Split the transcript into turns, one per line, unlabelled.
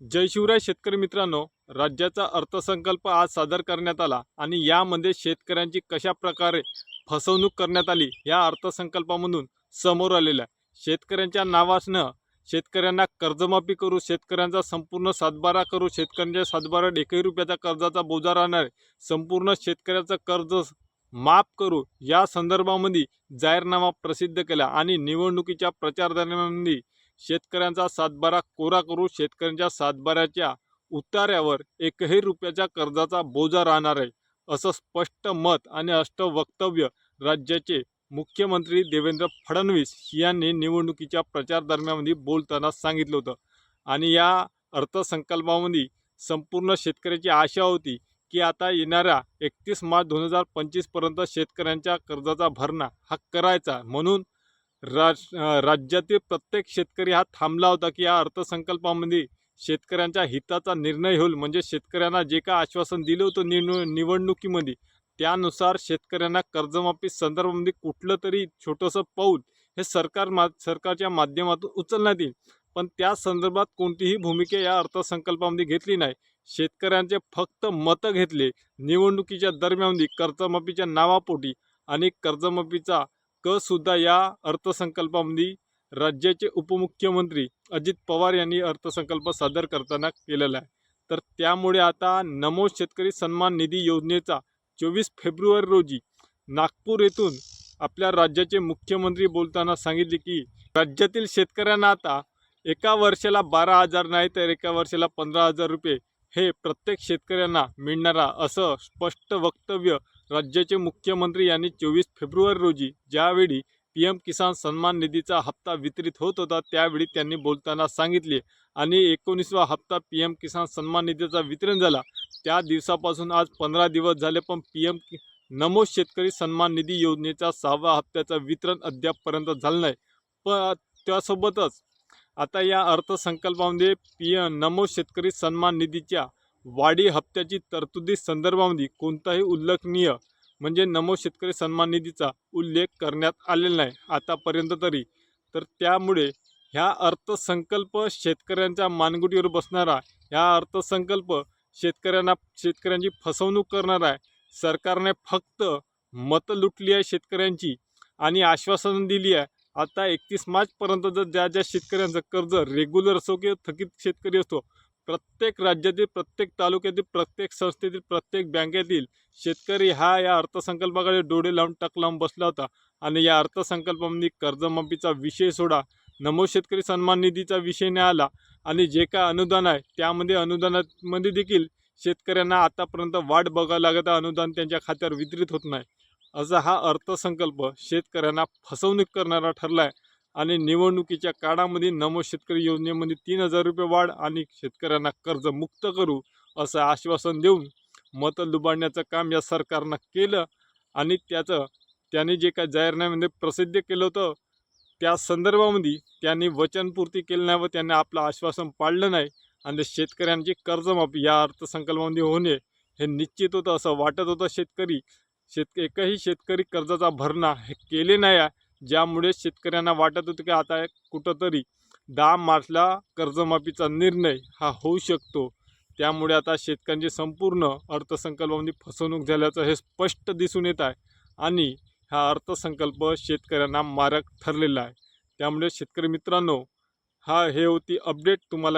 जय शिवराय शेतकरी मित्रांनो राज्याचा अर्थसंकल्प आज सादर करण्यात आला आणि यामध्ये शेतकऱ्यांची कशा प्रकारे फसवणूक करण्यात आली या अर्थसंकल्पामधून समोर आलेल्या शेतकऱ्यांच्या नावासनं शेतकऱ्यांना कर्जमाफी करू शेतकऱ्यांचा संपूर्ण सातबारा करू शेतकऱ्यांच्या सातबारा एकही रुपयाचा कर्जाचा बोजा राहणार संपूर्ण शेतकऱ्याचं कर्ज माफ करू या संदर्भामध्ये जाहीरनामा प्रसिद्ध केला आणि निवडणुकीच्या प्रचार दरम्यानमध्ये शेतकऱ्यांचा सातबारा कोरा करू शेतकऱ्यांच्या सातबाऱ्याच्या उतार्यावर एकही रुपयाच्या कर्जाचा बोजा राहणार आहे असं स्पष्ट मत आणि अष्ट वक्तव्य राज्याचे मुख्यमंत्री देवेंद्र फडणवीस यांनी निवडणुकीच्या प्रचार दरम्यानमध्ये बोलताना सांगितलं होतं. आणि या अर्थसंकल्पामध्ये संपूर्ण शेतकऱ्याची आशा होती की आता येणाऱ्या एकतीस मार्च दोन हजार पंचवीसपर्यंत शेतकऱ्यांच्या कर्जाचा भरणा हा करायचा म्हणून राज राज्यातील प्रत्येक शेतकरी हा थांबला होता की या अर्थसंकल्पामध्ये शेतकऱ्यांच्या हिताचा निर्णय होईल. म्हणजे शेतकऱ्यांना जे काय आश्वासन दिलं होतं नि निवडणुकीमध्ये त्यानुसार शेतकऱ्यांना कर्जमाफी संदर्भामध्ये कुठलं तरी छोटंसं पाऊल हे सरकार मा सरकारच्या माध्यमातून उचलण्यात येईल. पण त्या संदर्भात कोणतीही भूमिका या अर्थसंकल्पामध्ये घेतली नाही. शेतकऱ्यांचे फक्त मतं घेतले. निवडणुकीच्या दरम्यानमध्ये कर्जमाफीच्या नावापोटी आणि कर्जमाफीचा क सुद्धा या अर्थसंकल्पामध्ये राज्याचे उपमुख्यमंत्री अजित पवार यांनी अर्थसंकल्प सादर करताना केलेला आहे. तर त्यामुळे आता नमो शेतकरी सन्मान निधी योजनेचा चोवीस फेब्रुवारी रोजी नागपूर येथून आपल्या राज्याचे मुख्यमंत्री बोलताना सांगितले की राज्यातील शेतकऱ्यांना आता एका वर्षाला बारा हजार नाही तर एका वर्षाला पंधरा हजार रुपये हे प्रत्येक शेतकऱ्यांना मिळणारा असं स्पष्ट वक्तव्य राज्याचे मुख्यमंत्री यांनी चोवीस फेब्रुवारी रोजी ज्यावेळी पी एम किसान सन्मान निधीचा हप्ता वितरित होत होता त्यावेळी त्यांनी बोलताना सांगितले. आणि एकोणीसवा हप्ता पी एम किसान सन्मान निधीचा वितरण झाला. त्या दिवसापासून आज पंधरा दिवस झाले पण पी एम नमो शेतकरी सन्मान निधी योजनेचा सहावा हप्त्याचा वितरण अद्यापपर्यंत झालं नाही. पण त्यासोबतच आता या अर्थसंकल्पामध्ये पी नमो शेतकरी सन्मान निधीच्या वाढी हप्त्याची तरतुदी संदर्भामध्ये कोणताही उल्लेखनीय म्हणजे नमो शेतकरी सन्मान निधीचा उल्लेख करण्यात आलेला नाही आतापर्यंत तरी. तर त्यामुळे ह्या अर्थसंकल्प शेतकऱ्यांच्या मानगुटीवर बसणारा ह्या अर्थसंकल्प शेतकऱ्यांना शेतकऱ्यांची फसवणूक करणार आहे. सरकारने फक्त मतं लुटली आहे शेतकऱ्यांची आणि आश्वासन दिली आहे. आता एकतीस मार्चपर्यंत जर ज्या ज्या शेतकऱ्यांचं कर्ज रेग्युलर असो किंवा थकीत शेतकरी असतो प्रत्येक राज्यातील प्रत्येक तालुक्यातील प्रत्येक संस्थेतील प्रत्येक बँकेतील शेतकरी हा या अर्थसंकल्पाकडे डोळे लावून टक लावून बसला होता. आणि या अर्थसंकल्पामध्ये कर्जमाफीचा विषय सोडा नमो शेतकरी सन्मान निधीचा विषय नाही आला आणि जे काय अनुदान आहे त्यामध्ये अनुदानामध्ये देखील शेतकऱ्यांना आतापर्यंत वाट बघावं लागत अनुदान त्यांच्या खात्यावर वितरित होत नाही. असा हा अर्थसंकल्प शेतकऱ्यांना फसवणूक करणारा ठरला आहे आणि निवडणुकीच्या काळामध्ये नमो शेतकरी योजनेमध्ये तीन हजार रुपये वाढ आणि शेतकऱ्यांना कर्ज मुक्त करू असं आश्वासन देऊन मतं लुबाडण्याचं काम या सरकारनं केलं आणि त्याचं त्याने जे काय जाहीरनाम्यामध्ये प्रसिद्ध केलं होतं त्या संदर्भामध्ये त्यांनी वचनपूर्ती केली नाही व त्यांनी आपलं आश्वासन पाळलं नाही. आणि शेतकऱ्यांची कर्जमाफी या अर्थसंकल्पामध्ये होणे हे निश्चित होतं असं वाटत होतं शेतकरी. शेत एकही शेतकरी कर्जाचा भरणा हे केले नाही आहे. ज्यामुळे शेतकऱ्यांना वाटत होतं की आता कुठंतरी दहा मार्चला कर्जमाफीचा निर्णय हा होऊ शकतो. त्यामुळे आता शेतकऱ्यांची संपूर्ण अर्थसंकल्पामध्ये फसवणूक झाल्याचं हे स्पष्ट दिसून येत आहे. आणि हा अर्थसंकल्प शेतकऱ्यांना मारक ठरलेला आहे. त्यामुळे शेतकरी मित्रांनो हा हे होती अपडेट. तुम्हाला